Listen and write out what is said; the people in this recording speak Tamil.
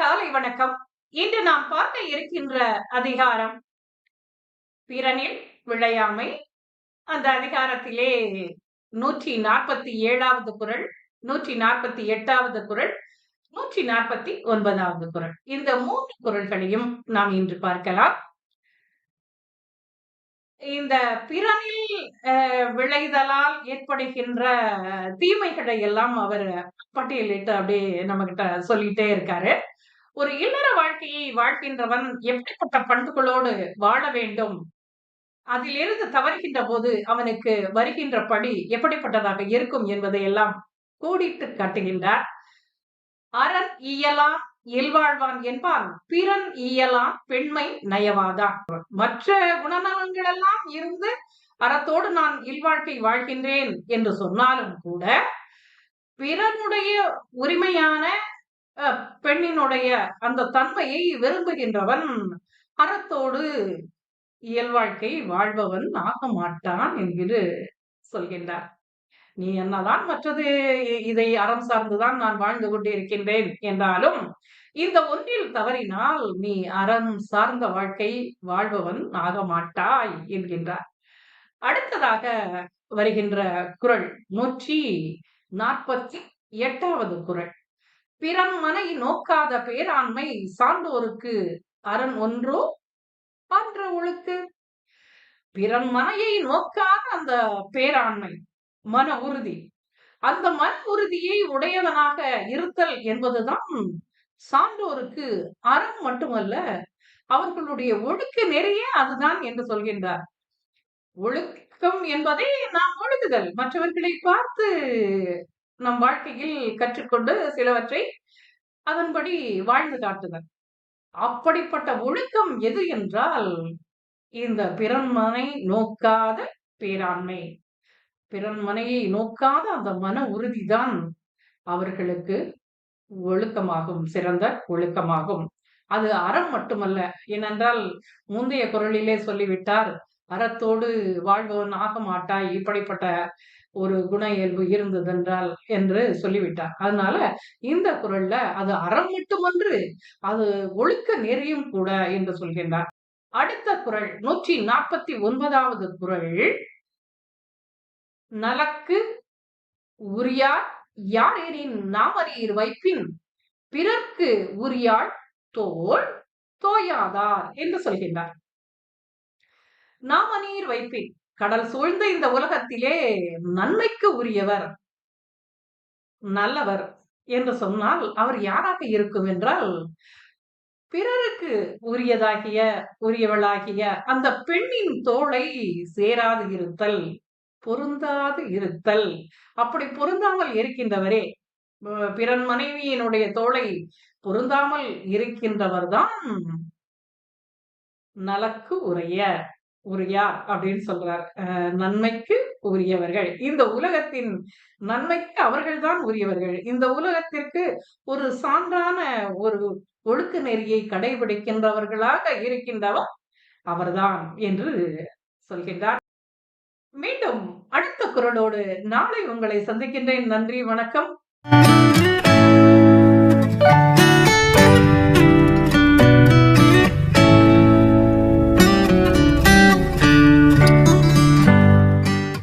காலை வணக்கம். இன்று நாம் பார்க்க இருக்கின்ற அதிகாரம். பிறனில் விளையாமை. அந்த அதிகாரத்திலே நூற்றி நாற்பத்தி ஏழாவது குரல் நூற்றி நாற்பத்தி எட்டாவது குரல் நூற்றி நாற்பத்தி ஒன்பதாவது குரல். இந்த மூன்று குரல்களையும் நாம் இன்று பார்க்கலாம். இந்த பிறனில் விளைதலால் ஏற்படுகின்ற தீமைகளை எல்லாம் அவர் பட்டியலிட்டு அப்படியே நம்ம கிட்ட சொல்லிட்டே இருக்காரு. ஒரு இல்லற வாழ்க்கையை வாழ்கின்றவன் எப்படிப்பட்ட பண்புகளோடு வாழ வேண்டும்? அதிலிருந்து தவறுகின்ற போது அவனுக்கு வருகின்ற படி எப்படிப்பட்டதாக இருக்கும் என்பதை எல்லாம் கூடிட்டு காட்டுகின்றார். அறன் இயலாம் இல்வாழ்வான் என்பான் பிறன் இயலாம் பெண்மை நயவாதான் மற்ற குணநலன்கள் எல்லாம் இருந்து அறத்தோடு நான் இல்வாழ்க்கை வாழ்கின்றேன் என்று சொன்னாலும் கூட பிறனுடைய உரிமையான பெண்ணினுடைய அந்த தன்மையை விரும்புகின்றவன் அறத்தோடு இயல்வாழ்க்கை வாழ்பவன் ஆக மாட்டான் என்று சொல்கின்றார். நீ என்னதான் மற்றது இதை அறம் சார்ந்துதான் நான் வாழ்ந்து கொண்டிருக்கின்றேன் என்றாலும் இந்த ஒன்றில் தவறினால் நீ அறம் சார்ந்த வாழ்க்கை வாழ்பவன் ஆக மாட்டாய் என்கின்றார். அடுத்ததாக வருகின்ற குரல் நூற்றி நாற்பத்தி எட்டாவது குரல். பிறன் மனை நோக்காத பேராண்மை சான்றோருக்கு அரண் ஒன்றோ பன்ற ஒழுக்கு. பிறன் மனையை நோக்காத அந்த பேராண்மை மன உறுதி. அந்த மன உறுதியை உடையவனாக இருத்தல் என்பதுதான் சான்றோருக்கு அறம் மட்டுமல்ல அவர்களுடைய ஒழுக்க நிறைய அதுதான் என்று சொல்கின்றார். ஒழுக்கம் என்பதை நாம் ஒழுகுதல் மற்றவர்களை பார்த்து நம் வாழ்க்கையில் கற்றுக்கொண்டு சிலவற்றை அதன்படி வாழ்ந்து காட்டுதல். அப்படிப்பட்ட ஒழுக்கம் எது என்றால் இந்த பிறன்மனை நோக்காத பேராண்மை. பிறன்மனையை நோக்காத அந்த மன உறுதிதான் அவர்களுக்கு ஒழுக்கமாகும் சிறந்த ஒழுக்கமாகும். அது அறம் மட்டுமல்ல. ஏனென்றால் முந்தைய குரலிலே சொல்லிவிட்டார் அறத்தோடு வாழ்பவன் ஆக மாட்டாய். இப்படிப்பட்ட ஒரு குண இயல்பு இருந்ததென்றால் என்று சொல்லிவிட்டார். அதனால இந்த குரல்ல அது அறம் மட்டுமன்று அது ஒழுக்க நெறியும் கூட என்று சொல்கின்றார். அடுத்த குரல் நூற்றி நாற்பத்தி ஒன்பதாவது குரல். நலக்கு உரியார் யாரேரின் நாமரீர் வைப்பின் பிறர்க்கு உரியாள் தோல் தோயாதார் என்று சொல்கின்றார். நாமநீர் வைப்பின் கடல் சூழ்ந்த இந்த உலகத்திலே நன்மைக்கு உரியவர் நல்லவர் என்று சொன்னால் அவர் யாராக இருக்கும் என்றால் பிறருக்கு உரியதாகிய உரியவளாகிய அந்த பெண்ணின் தோளை சேராது இருத்தல் பொருந்தாது இருத்தல். அப்படி பொருந்தாமல் இருக்கின்றவரே பிறன் மனைவியினுடைய தோளை பொருந்தாமல் இருக்கின்றவர் தான் நலக்கு உரிய. உரியார் அப்படின்னு சொல்றார். நன்மைக்கு உரியவர்கள். இந்த உலகத்தின் நன்மைக்கு அவர்கள்தான் உரியவர்கள். இந்த உலகத்திற்கு ஒரு சான்றான ஒரு ஒழுக்க நெறியை கடைபிடிக்கின்றவர்களாக இருக்கின்றவர் அவர்தான் என்று சொல்கின்றார். மீண்டும் அடுத்த குரலோடு நாளை உங்களை சந்திக்கின்றேன். நன்றி வணக்கம்.